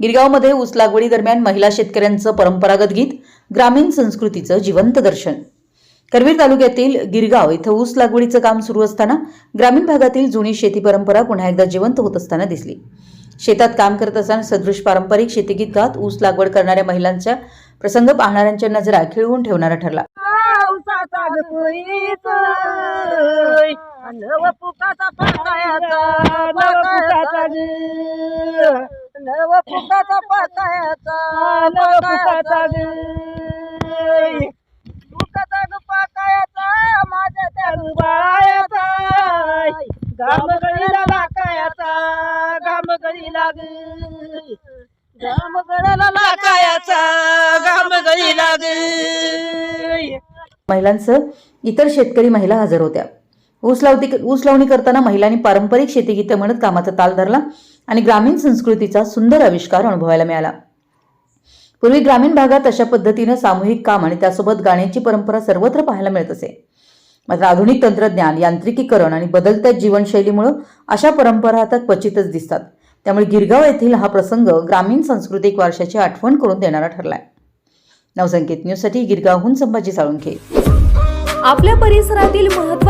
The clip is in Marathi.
गिरगावमध्ये ऊस लागवडी दरम्यान महिला शेतकऱ्यांचं परंपरागत गीत ग्रामीण संस्कृतीचं जिवंत दर्शन. करवीर तालुक्यातील गिरगाव इथं ऊस लागवडीचं काम सुरू असताना ग्रामीण भागातील जुनी शेती परंपरा पुन्हा एकदा जिवंत होत असताना दिसली. शेतात काम करत असताना सदृश पारंपरिक शेतीगीत गात ऊस लागवड करणाऱ्या महिलांच्या प्रसंग पाहणाऱ्यांच्या नजरा खिळवून ठेवणारा ठरला. नव पाकायाचा पाकायाचा नव पुकाचा पुकाचा ग पाकायाचा माझ्या त्या बाळायाचा गाम गळीला लाकायाचा गाम गळीला ग. गाम गळाला लाकायाचा गाम गळीला ग. महिलांसह इतर शेतकरी महिला हजर होत्या. ऊस लावती ऊस लावणी करताना महिलांनी पारंपरिक शेतीगीतं म्हणत कामाचा ताल धरला आणि ग्रामीण संस्कृतीचा सुंदर आविष्कार अनुभवायला मिळाला. पूर्वी ग्रामीण भागात अशा पद्धतीनं सामूहिक काम आणि त्यासोबत गाण्याची परंपरा सर्वत्र पाहायला मिळत असे. मात्र आधुनिक तंत्रज्ञान यांत्रिकीकरण आणि बदलत्या जीवनशैलीमुळे अशा परंपरा आता क्वचितच दिसतात. त्यामुळे गिरगाव येथील हा प्रसंग ग्रामीण सांस्कृतिक वारशाची आठवण करून देणारा ठरलाय. नवसंकेत न्यूजसाठी गिरगावहून संभाजी साळुंखे. आपल्या परिसरातील